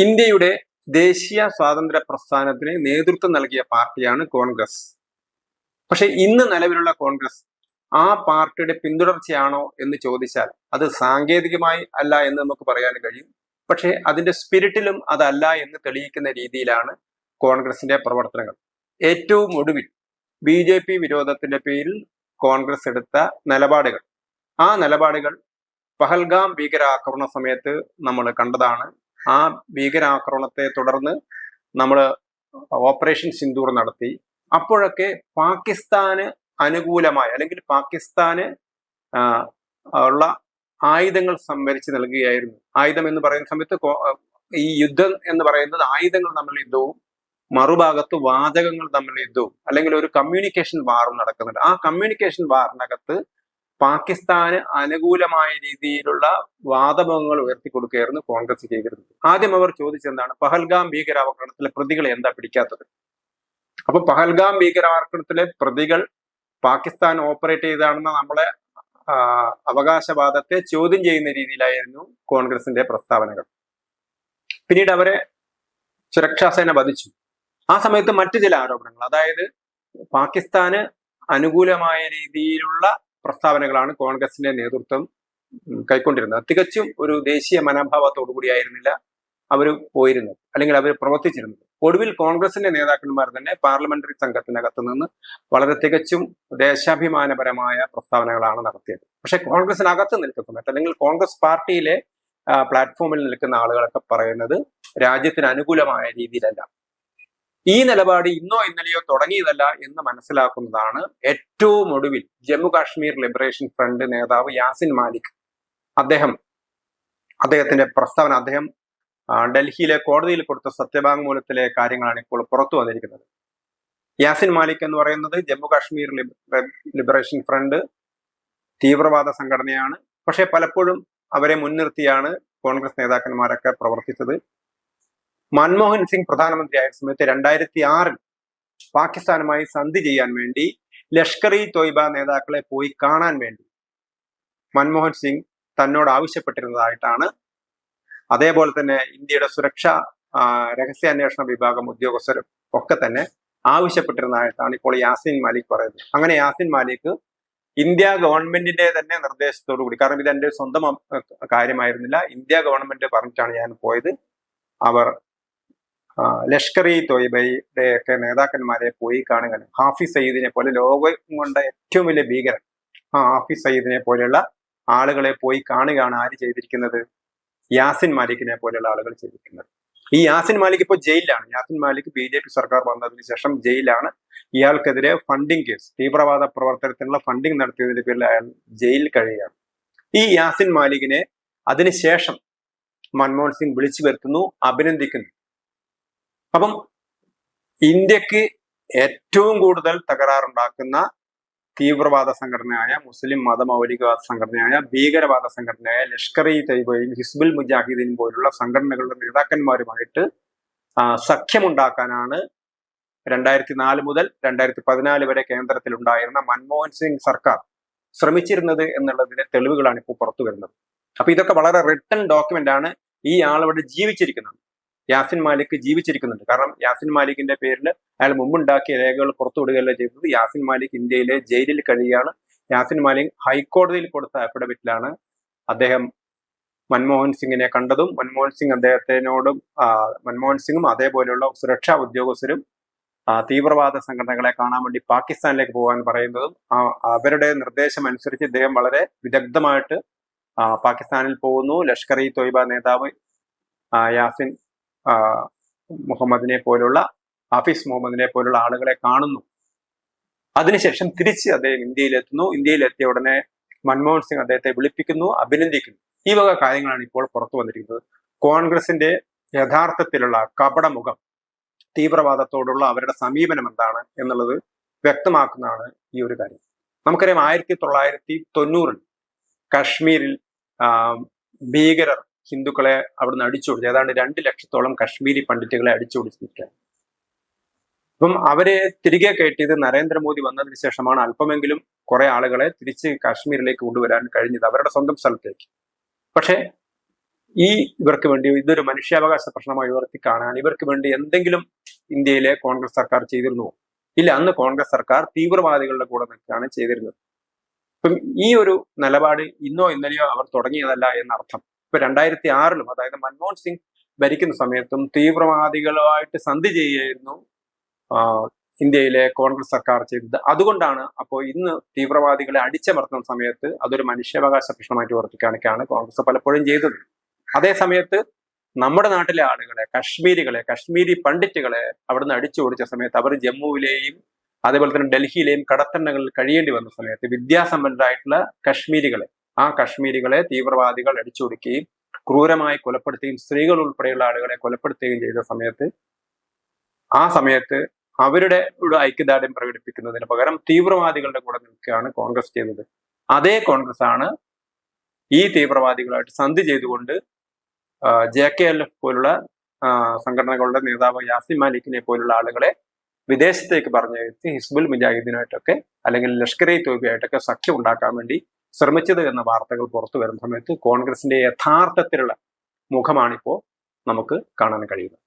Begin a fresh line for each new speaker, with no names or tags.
ഇന്ത്യയുടെ ദേശീയ സ്വാതന്ത്ര്യ പ്രസ്ഥാനത്തിന് നേതൃത്വം നൽകിയ പാർട്ടിയാണ് കോൺഗ്രസ്. പക്ഷെ ഇന്ന് നിലവിലുള്ള കോൺഗ്രസ് ആ പാർട്ടിയുടെ പിന്തുടർച്ചയാണോ എന്ന് ചോദിച്ചാൽ അത് സാങ്കേതികമായി അല്ല എന്ന് നമുക്ക് പറയാൻ കഴിയും. പക്ഷേ അതിന്റെ സ്പിരിറ്റിലും അതല്ല എന്ന് തെളിയിക്കുന്ന രീതിയിലാണ് കോൺഗ്രസിന്റെ പ്രവർത്തനങ്ങൾ. ഏറ്റവും ഒടുവിൽ ബി ജെ പി വിരോധത്തിന്റെ പേരിൽ കോൺഗ്രസ് എടുത്ത നിലപാടുകൾ. ആ നിലപാടുകൾ പഹൽഗാം ഭീകരാക്രമണ സമയത്ത് നമ്മൾ കണ്ടതാണ്. ആ ഭീകരാക്രമണത്തെ തുടർന്ന് നമ്മൾ ഓപ്പറേഷൻ സിന്ദൂർ നടത്തി. അപ്പോഴൊക്കെ പാകിസ്ഥാന് അനുകൂലമായ അല്ലെങ്കിൽ പാകിസ്ഥാന് ഉള്ള ആയുധങ്ങൾ സംഭരിച്ച് നൽകുകയായിരുന്നു. ആയുധം എന്ന് പറയുന്ന സമയത്ത് ഈ യുദ്ധം എന്ന് പറയുന്നത് ആയുധങ്ങൾ തമ്മിൽ യുദ്ധവും മറുഭാഗത്ത് വാചകങ്ങൾ തമ്മിൽ യുദ്ധവും അല്ലെങ്കിൽ ഒരു കമ്മ്യൂണിക്കേഷൻ വാറും നടക്കുന്നുണ്ട്. ആ കമ്മ്യൂണിക്കേഷൻ വാറിനകത്ത് പാകിസ്ഥാന് അനുകൂലമായ രീതിയിലുള്ള വാദമുഖങ്ങൾ ഉയർത്തിക്കൊടുക്കുകയായിരുന്നു കോൺഗ്രസ് ചെയ്തിരുന്നത്. ആദ്യം അവർ ചോദിച്ചെന്താണ് പഹൽഗാം ഭീകരാക്രമണത്തിലെ പ്രതികളെ എന്താ പിടിക്കാത്തത്? അപ്പൊ പഹൽഗാം ഭീകരാക്രമണത്തിലെ പ്രതികൾ പാകിസ്ഥാൻ ഓപ്പറേറ്റ് ചെയ്താണെന്ന നമ്മളെ അവകാശവാദത്തെ ചോദ്യം ചെയ്യുന്ന രീതിയിലായിരുന്നു കോൺഗ്രസിന്റെ പ്രസ്താവനകൾ. പിന്നീട് അവരെ സുരക്ഷാസേന വധിച്ചു. ആ സമയത്ത് മറ്റു ചില ആരോപണങ്ങൾ അതായത് പാകിസ്ഥാന് അനുകൂലമായ രീതിയിലുള്ള പ്രസ്താവനകളാണ് കോൺഗ്രസിന്റെ നേതൃത്വം കൈക്കൊണ്ടിരുന്നത്. തികച്ചും ഒരു ദേശീയ മനോഭാവത്തോടു കൂടിയായിരുന്നില്ല അവർ പോയിരുന്നത് അല്ലെങ്കിൽ അവർ പ്രവർത്തിച്ചിരുന്നത്. ഒടുവിൽ കോൺഗ്രസിന്റെ നേതാക്കന്മാർ തന്നെ പാർലമെന്ററി സംഘത്തിനകത്ത് നിന്ന് വളരെ തികച്ചും ദേശാഭിമാനപരമായ പ്രസ്താവനകളാണ് നടത്തിയത്. പക്ഷെ കോൺഗ്രസിനകത്ത് നിൽക്കുന്ന അല്ലെങ്കിൽ കോൺഗ്രസ് പാർട്ടിയിലെ പ്ലാറ്റ്ഫോമിൽ നിൽക്കുന്ന ആളുകളൊക്കെ പറയുന്നത് രാജ്യത്തിന് അനുകൂലമായ രീതിയിലല്ല. ഈ നിലപാട് ഇന്നോ ഇന്നലെയോ തുടങ്ങിയതല്ല എന്ന് മനസ്സിലാക്കുന്നതാണ് ഏറ്റവും ഒടുവിൽ ജമ്മു കാശ്മീർ ലിബറേഷൻ ഫ്രണ്ട് നേതാവ് യാസിൻ മാലിക്. അദ്ദേഹം അദ്ദേഹത്തിന്റെ പ്രസ്താവന അദ്ദേഹം ഡൽഹിയിലെ കോടതിയിൽ കൊടുത്ത സത്യവാങ്മൂലത്തിലെ കാര്യങ്ങളാണ് ഇപ്പോൾ പുറത്തു വന്നിരിക്കുന്നത്. യാസിൻ മാലിക് എന്ന് പറയുന്നത് ജമ്മു കാശ്മീർ ലിബറേഷൻ ഫ്രണ്ട് തീവ്രവാദ സംഘടനയാണ്. പക്ഷെ പലപ്പോഴും അവരെ മുൻനിർത്തിയാണ് കോൺഗ്രസ് നേതാക്കന്മാരൊക്കെ പ്രവർത്തിച്ചത്. മൻമോഹൻ സിംഗ് പ്രധാനമന്ത്രിയായ സമയത്ത് രണ്ടായിരത്തി ആറിൽ പാകിസ്ഥാനുമായി സന്ധി ചെയ്യാൻ വേണ്ടി ലഷ്കർ ഇ തോയ്ബ നേതാക്കളെ പോയി കാണാൻ വേണ്ടി മൻമോഹൻ സിംഗ് തന്നോട് ആവശ്യപ്പെട്ടിരുന്നതായിട്ടാണ്. അതേപോലെ തന്നെ ഇന്ത്യയുടെ സുരക്ഷാ രഹസ്യാന്വേഷണ വിഭാഗം ഉദ്യോഗസ്ഥരും ഒക്കെ തന്നെ ആവശ്യപ്പെട്ടിരുന്നതായിട്ടാണ് ഇപ്പോൾ യാസിൻ മാലിക് പറയുന്നത്. അങ്ങനെ യാസിൻ മാലിക് ഇന്ത്യ ഗവൺമെന്റിന്റെ തന്നെ നിർദ്ദേശത്തോടു കൂടി കാരണം ഇത് എന്റെ സ്വന്തം കാര്യമായിരുന്നില്ല. ഇന്ത്യ ഗവൺമെന്റ് പറഞ്ഞിട്ടാണ് ഞാൻ പോയത്. അവർ ലഷ്കർ ഇ തൊയ്ബയുടെ ഒക്കെ നേതാക്കന്മാരെ പോയി കാണുക ഹാഫിസ് സയ്യിദിനെ പോലെ ലോകം കൊണ്ട ഏറ്റവും വലിയ ഭീകരൻ. ആ ഹാഫിസ് സയ്യിദിനെ പോലെയുള്ള ആളുകളെ പോയി കാണുകയാണ് ആര് ചെയ്തിരിക്കുന്നത്? യാസിൻ മാലിക്കിനെ പോലെയുള്ള ആളുകൾ ചെയ്തിരിക്കുന്നത്. ഈ യാസിൻ മാലിക് ഇപ്പോൾ ജയിലിലാണ്. Yasin Malik B J P സർക്കാർ വന്നതിന് ശേഷം ജയിലാണ്. ഇയാൾക്കെതിരെ ഫണ്ടിങ് കേസ് തീവ്രവാദ പ്രവർത്തനത്തിനുള്ള ഫണ്ടിങ് നടത്തിയതിന്റെ പേരിൽ അയാൾ ജയിലിൽ കഴിയുകയാണ്. ഈ യാസിൻ മാലികിനെ അതിനുശേഷം മൻമോഹൻ സിംഗ് വിളിച്ചു വരുത്തുന്നു അഭിനന്ദിക്കുന്നു. അപ്പം ഇന്ത്യയ്ക്ക് ഏറ്റവും കൂടുതൽ തകരാറുണ്ടാക്കുന്ന തീവ്രവാദ സംഘടനയായ മുസ്ലിം മതമൗലികവാദ സംഘടനയായ ഭീകരവാദ സംഘടനയായ ലഷ്കർ ഇ തൈബയും ഹിസ്ബുൽ മുജാഹിദീൻ പോലുള്ള സംഘടനകളുടെ നേതാക്കന്മാരുമായിട്ട് സഖ്യമുണ്ടാക്കാനാണ് രണ്ടായിരത്തി നാല് മുതൽ രണ്ടായിരത്തി പതിനാല് വരെ കേന്ദ്രത്തിൽ ഉണ്ടായിരുന്ന മൻമോഹൻ സിംഗ് സർക്കാർ ശ്രമിച്ചിരുന്നത് എന്നുള്ളതിന്റെ തെളിവുകളാണ് ഇപ്പോൾ പുറത്തു വരുന്നത് അപ്പൊ ഇതൊക്കെ വളരെ റിട്ടൺ ഡോക്യുമെന്റ് ആണ് ഈ ആളവിടെ ജീവിച്ചിരിക്കുന്നത്. യാസിൻ മാലിക് ജീവിച്ചിരിക്കുന്നുണ്ട്. കാരണം യാസിൻ മാലിക്കിന്റെ പേരിൽ അയാൾ മുമ്പുണ്ടാക്കിയ രേഖകൾ പുറത്തുവിടുകയല്ല ചെയ്തത്. യാസിൻ മാലിക് ഇന്ത്യയിലെ ജയിലിൽ കഴിയുകയാണ്. യാസിൻ മാലിക് ഹൈക്കോടതിയിൽ കൊടുത്ത അഫിഡവിറ്റിലാണ് അദ്ദേഹം മൻമോഹൻ സിംഗിനെ കണ്ടതും. മൻമോഹൻ സിംഗ് അദ്ദേഹത്തിനോടും മൻമോഹൻ സിംഗും അതേപോലെയുള്ള സുരക്ഷാ ഉദ്യോഗസ്ഥരും തീവ്രവാദ സംഘടനകളെ കാണാൻ വേണ്ടി പാകിസ്ഥാനിലേക്ക് പോകാൻ പറയുന്നതും അവരുടെ നിർദ്ദേശം അനുസരിച്ച് ഇദ്ദേഹം വളരെ വിദഗ്ധമായിട്ട് പാകിസ്ഥാനിൽ പോകുന്നു. ലഷ്കർ ഇ തോയ്ബ നേതാവ് യാസിൻ മുഹമ്മദിനെ പോലുള്ള ഹാഫിസ് മുഹമ്മദിനെ പോലുള്ള ആളുകളെ കാണുന്നു. അതിനുശേഷം തിരിച്ച് അദ്ദേഹം ഇന്ത്യയിലെത്തുന്നു. ഇന്ത്യയിലെത്തിയ ഉടനെ മൻമോഹൻ സിംഗ് അദ്ദേഹത്തെ വിളിപ്പിക്കുന്നു അഭിനന്ദിക്കുന്നു. ഈ വക കാര്യങ്ങളാണ് ഇപ്പോൾ പുറത്തു വന്നിരിക്കുന്നത്. കോൺഗ്രസിന്റെ യഥാർത്ഥത്തിലുള്ള കപടമുഖം തീവ്രവാദത്തോടുള്ള അവരുടെ സമീപനം എന്താണ് എന്നുള്ളത് വ്യക്തമാക്കുന്നതാണ് ഈ ഒരു കാര്യം. നമുക്കറിയാം ആയിരത്തി തൊള്ളായിരത്തി തൊണ്ണൂറിൽ കാശ്മീരിൽ ഭീകരർ ഹിന്ദുക്കളെ അവിടുന്ന് അടിച്ചോടിച്ചു ഏതാണ്ട് രണ്ട് ലക്ഷത്തോളം കശ്മീരി പണ്ഡിറ്റുകളെ അടിച്ചോടിച്ചിരിക്കുകയാണ് അപ്പം അവരെ തിരികെ കയറ്റിയത് നരേന്ദ്രമോദി വന്നതിന് ശേഷമാണ് അല്പമെങ്കിലും കുറെ ആളുകളെ തിരിച്ച് കാശ്മീരിലേക്ക് കൊണ്ടുവരാൻ കഴിഞ്ഞത് അവരുടെ സ്വന്തം സ്ഥലത്തേക്ക്. പക്ഷേ ഈ ഇവർക്ക് വേണ്ടി ഇതൊരു മനുഷ്യാവകാശ പ്രശ്നമായി ഉയർത്തി കാണാൻ ഇവർക്ക് വേണ്ടി എന്തെങ്കിലും ഇന്ത്യയിലെ കോൺഗ്രസ് സർക്കാർ ചെയ്തിരുന്നു. ഇല്ല അന്ന് കോൺഗ്രസ് സർക്കാർ തീവ്രവാദികളുടെ കൂടെ നിൽക്കുകയാണ് ചെയ്തിരുന്നത്. അപ്പം ഈ ഒരു നിലപാട് ഇന്നോ ഇന്നലെയോ അവർ തുടങ്ങിയതല്ല എന്നർത്ഥം. ഇപ്പൊ രണ്ടായിരത്തി ആറിലും അതായത് മൻമോഹൻ സിംഗ് ഭരിക്കുന്ന സമയത്തും തീവ്രവാദികളുമായിട്ട് സന്ധി ചെയ്യുകയായിരുന്നു ഇന്ത്യയിലെ കോൺഗ്രസ് സർക്കാർ ചെയ്തത്. അതുകൊണ്ടാണ് അപ്പോൾ ഇന്ന് തീവ്രവാദികളെ അടിച്ചമർത്തുന്ന സമയത്ത് അതൊരു മനുഷ്യാവകാശ പ്രശ്നമായിട്ട് വർത്തിക്കാനൊക്കെയാണ് കോൺഗ്രസ് പലപ്പോഴും ചെയ്തത്. അതേ സമയത്ത് നമ്മുടെ നാട്ടിലെ ആളുകളെ കശ്മീരികളെ കശ്മീരി പണ്ഡിറ്റുകളെ അവിടുന്ന് അടിച്ചു ഓടിച്ച സമയത്ത് അവർ ജമ്മുവിലെയും അതേപോലെ തന്നെ ഡൽഹിയിലെയും കടത്തണ്ണകളിൽ കഴിയേണ്ടി വന്ന സമയത്ത് വിദ്യാസമ്പന്നരായിട്ടുള്ള കശ്മീരികളെ ആ കശ്മീരികളെ തീവ്രവാദികൾ അടിച്ചൊടുക്കുകയും ക്രൂരമായി കൊലപ്പെടുത്തുകയും സ്ത്രീകൾ ഉൾപ്പെടെയുള്ള ആളുകളെ കൊലപ്പെടുത്തുകയും ചെയ്ത സമയത്ത് ആ സമയത്ത് അവരുടെ ഒരു ഐക്യദാർഢ്യം പ്രകടിപ്പിക്കുന്നതിന് പകരം തീവ്രവാദികളുടെ കൂടെ നിൽക്കുകയാണ് കോൺഗ്രസ് ചെയ്തത് അതേ കോൺഗ്രസ് ആണ് ഈ തീവ്രവാദികളായിട്ട് സന്ധി ചെയ്തുകൊണ്ട് ജെ കെ എൽ എഫ് പോലുള്ള സംഘടനകളുടെ നേതാവ് യാസിം മാലിക്കിനെ പോലുള്ള ആളുകളെ വിദേശത്തേക്ക് പറഞ്ഞയച്ച് ഹിസ്ബുൽ മുജാഹിദ്ദീനായിട്ടൊക്കെ അല്ലെങ്കിൽ ലഷ്കർ ഇ തോബിയായിട്ടൊക്കെ സഖ്യം ഉണ്ടാക്കാൻ വേണ്ടി ശ്രമിച്ചത് എന്ന വാർത്തകൾ പുറത്തു വരുന്ന സമയത്ത് കോൺഗ്രസിന്റെ യഥാർത്ഥത്തിലുള്ള മുഖമാണിപ്പോ നമുക്ക് കാണാൻ കഴിയുന്നത്.